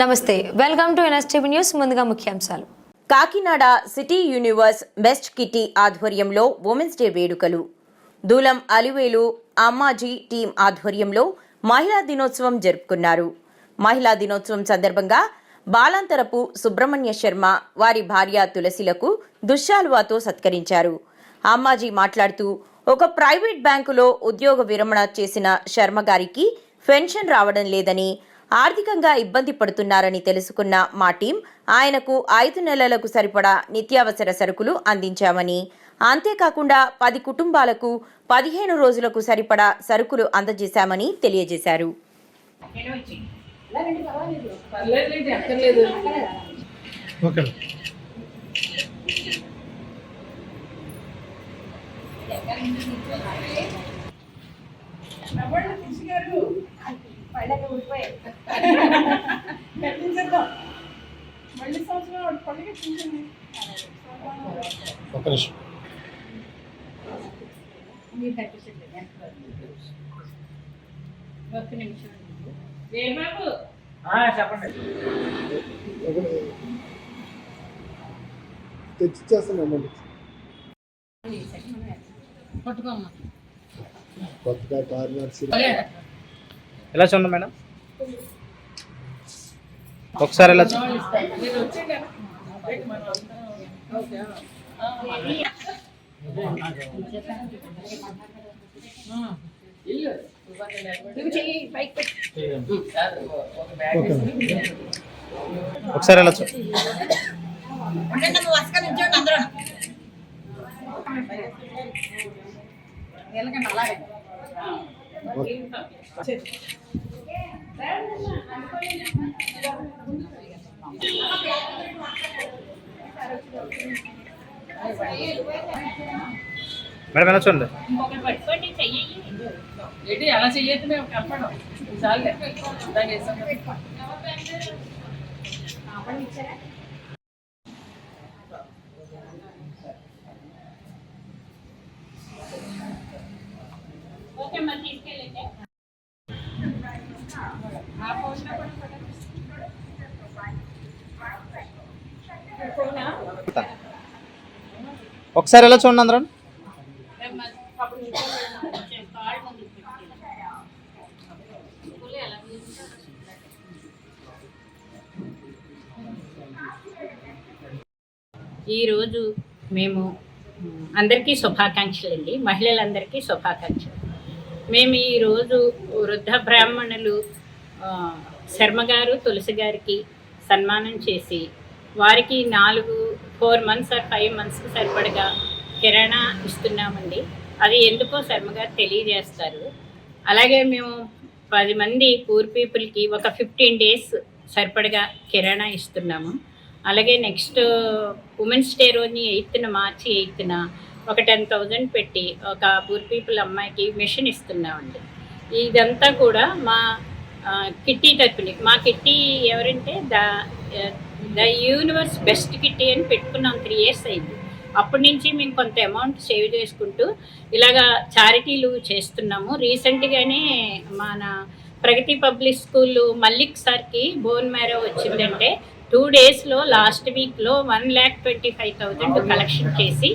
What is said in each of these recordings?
నమస్తే welcome to NSTV news ముందుగా ముఖ్యాంశాలు. Kakinada city universe best kitty ఆధ్వర్యంలో ఉమెన్స్ డే వేడుకలు. దూలం అలివేలు అమ్మాజీ టీం ఆధ్వర్యంలో మహిళా దినోత్సవం జరుపుకున్నారు. మహిళా దినోత్సవం సందర్భంగా బాలాంతరపు సుబ్రహ్మణ్య శర్మ వారి భార్య తులసిలకు దుశ్శాలువాతో సత్కరించారు. అమ్మాజీ మాట్లాడుతూ ఒక ప్రైవేట్ బ్యాంకులో ఉద్యోగ విరమణ చేసిన శర్మ గారికి పెన్షన్ రావడం లేదని ఆర్థికంగా ఇబ్బంది పడుతున్నారని తెలుసుకున్న మా టీం ఆయనకు ఐదు నెలలకు సరిపడా నిత్యావసర సరుకులు అందించామని. అంతేకాకుండా పది కుటుంబాలకు పదిహేను రోజులకు సరిపడా సరుకులు అందజేశామని తెలియజేశారు. ఓకే కట్టించేద్దాం. మళ్ళీ సంవత్సరం పండుగ పింఛన్ ఒక్క నిమిషం. ఒక్క నిమిషం. ఏ బాబు తెచ్చిచ్చేస్తాను పట్టుకోమ్మా. కొత్తగా కార్ నడిచి ఎలా చూడండి మేడం? ఒకసారి ఎలా ఒకసారి ఎలా చూ అలాగే మేడం ఎలా చూడండి? ఏంటి అలా చెయ్యొద్దు మేము చాలే దాన్ని కదా. ఓకే మరి ఒకసారి ఎలా చూడండి అందరం? ఈరోజు మేము అందరికీ శుభాకాంక్షలు అండి. మహిళలందరికీ శుభాకాంక్షలు. మేము ఈరోజు వృద్ధ బ్రాహ్మణులు శర్మ గారు తులసి గారికి సన్మానం చేసి వారికి నాలుగు ఫోర్ మంత్స్ ఆర్ ఫైవ్ మంత్స్కి సరిపడగా కిరాణా ఇస్తున్నామండి. అది ఎందుకో శర్మ గారు తెలియజేస్తారు. అలాగే మేము పది మంది పూర్ పీపుల్కి ఒక ఫిఫ్టీన్ డేస్ సరిపడగా కిరాణా ఇస్తున్నాము. అలాగే నెక్స్ట్ ఉమెన్స్ డే రోజుని ఎయిత్న మార్చి ఎయిత్న ఒక టెన్ థౌజండ్ పెట్టి ఒక పూర్ పీపుల్ అమ్మాయికి మిషన్ ఇస్తున్నామండి. ఇదంతా కూడా మా కిట్టి తరపుని మా కిట్టి ఎవరంటే the the universe best kitty అని పెట్టుకున్నాం త్రీ ఇయర్స్ అయింది. అప్పటి నుంచి మేము కొంత అమౌంట్ సేవ్ చేసుకుంటూ ఇలాగా చారిటీలు చేస్తున్నాము. రీసెంట్గానే మన ప్రగతి పబ్లిక్ స్కూల్ మల్లిక్ సార్కి బోన్ మ్యారో వచ్చిందంటే టూ డేస్లో లాస్ట్ వీక్లో one lakh twenty five thousand collection చేసి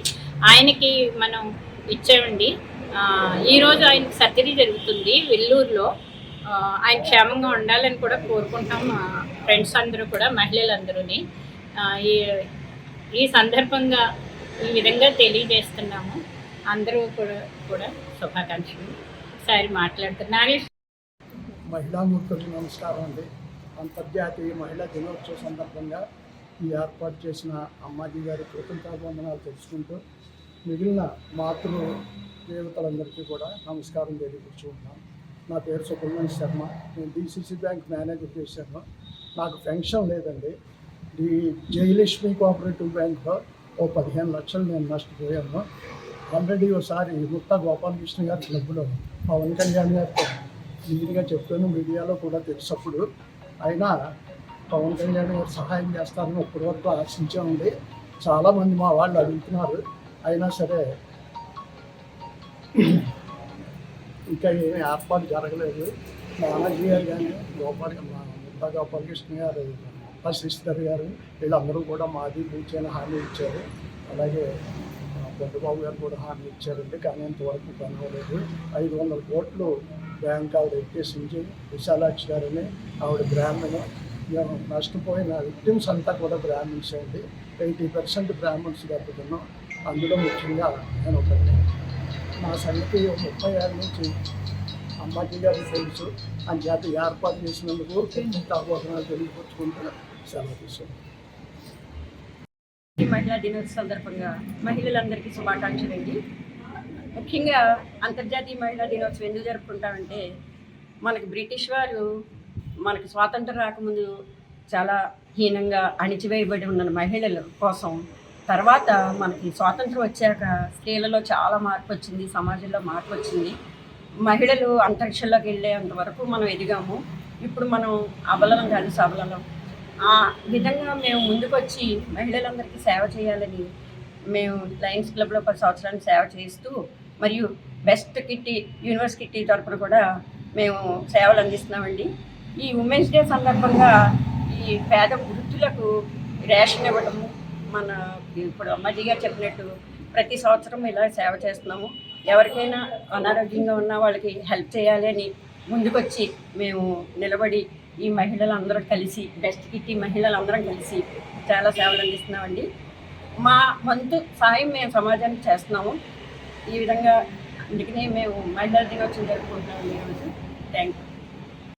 ఆయనకి మనం ఇచ్చామండి. ఈరోజు ఆయనకి సర్జరీ జరుగుతుంది వెల్లూరులో. ఆయన క్షేమంగా ఉండాలని కూడా కోరుకుంటాం మా ఫ్రెండ్స్ అందరూ కూడా మహిళలందరూని. ఈ ఈ సందర్భంగా ఈ విధంగా తెలియజేస్తున్నాము. అందరూ కూడా కూడా శుభాకాంక్షలు. ఒకసారి మాట్లాడుతున్నారు మహిళామూర్తులకు నమస్కారం అండి. అంతర్జాతీయ మహిళా దినోత్సవ సందర్భంగా ఈ ఏర్పాటు చేసిన అమ్మాజీ గారి కృతజ్ఞతాభివందనాలు తెలుసుకుంటూ మిగిలిన మాతృ దేవతలందరికీ కూడా నమస్కారం తెలియపరుచుకుంటున్నాం నా పేరు సుబ్రహ్మణ్య శర్మ. నేను డిసిసి బ్యాంక్ మేనేజర్ శర్మ. నాకు పెన్షన్ లేదండి. ఈ జయలక్ష్మి కోఆపరేటివ్ బ్యాంక్లో ఓ పదిహేను లక్షలు నేను నష్టపోయాను. ఆల్రెడీ ఒకసారి గుప్తా గోపాలకృష్ణ గారి క్లబ్లో పవన్ కళ్యాణ్ గారితో క్లియర్గా చెప్తాను మీడియాలో కూడా తెలిసప్పుడు. అయినా పవన్ కళ్యాణ్ గారు సహాయం చేస్తారని ఇప్పటి ఆశించే ఆశించామండి చాలామంది మా వాళ్ళు అడుగుతున్నారు. అయినా సరే ఇంకా ఏమీ ఏర్పాటు జరగలేదు. నానాజీ గారు కానీ గోపాల్ మా బాగా పొలిటిషన్ గారు సిస్టర్ గారు వీళ్ళందరూ కూడా మాది పూర్తి హామీ ఇచ్చారు. అలాగే ఆ, గారు కూడా హామీ ఇచ్చారండి. కానీ ఇంతవరకు పని అవ్వలేదు ఐదు వందల కోట్లు బ్యాంక్ ఆవిడ ఎక్కేసించి విశాలాక్షి గారిని. ఆవిడ బ్రాహ్మణు. మేము నష్టపోయిన విక్టిమ్స్ అంతా కూడా బ్రాహ్మిన్స్ అండి. ఎయిటీ పర్సెంట్ బ్రాహ్మణ్స్ దెబ్బతిన్నాం. అందులో ముఖ్యంగా నేను ఒకటి. మా సంగతి ఒక ముప్పై ఆరు నుంచి అమ్మాజీ గారికి తెలుసు అని చేత ఏర్పాటు చేసినందుకు తాబోతున్నాలు తెలియపరుచుకుంటూ సెలవు తీసుకుంటాం మహిళా దినోత్సవ సందర్భంగా మహిళలందరికీ శుభాకాంక్షలు అండి. ముఖ్యంగా అంతర్జాతీయ మహిళా దినోత్సవం ఎందుకు జరుపుకుంటామంటే మనకు బ్రిటిష్ వారు మనకు స్వాతంత్రం రాకముందు చాలా హీనంగా అణిచివేయబడి ఉన్న మహిళల కోసం తర్వాత మనకి స్వాతంత్రం వచ్చాక స్త్రీలలో చాలా మార్పు వచ్చింది సమాజంలో మార్పు వచ్చింది. మహిళలు అంతరిక్షంలోకి వెళ్ళేంత వరకు మనం ఎదిగాము. ఇప్పుడు మనం అబలం కాదు సబలం ఆ విధంగా మేము ముందుకొచ్చి మహిళలందరికీ సేవ చేయాలని మేము లయన్స్ క్లబ్లో పది సంవత్సరాలు సేవ చేస్తూ మరియు బెస్ట్ కిట్టి యూనివర్స్ కిట్టి తరపున కూడా మేము సేవలు అందిస్తున్నామండి. ఈ ఉమెన్స్ డే సందర్భంగా ఈ పేద వృద్ధులకు రేషన్ ఇవ్వడము మన ఇప్పుడు అమ్మాజీ గారు చెప్పినట్టు ప్రతి సంవత్సరం ఇలా సేవ చేస్తున్నాము. ఎవరికైనా అనారోగ్యంగా ఉన్న వాళ్ళకి హెల్ప్ చేయాలి అని ముందుకొచ్చి మేము నిలబడి ఈ మహిళలందరూ కలిసి బెస్ట్ కిట్టి మహిళలందరం కలిసి చాలా సేవలు అందిస్తున్నామండి. మా వంతు సాయం మేము సమాజానికి చేస్తున్నాము. ఈ విధంగా అందుకనే మేము మహిళా దినోత్సవం జరుపుకుంటున్నాము ఈరోజు. Thank you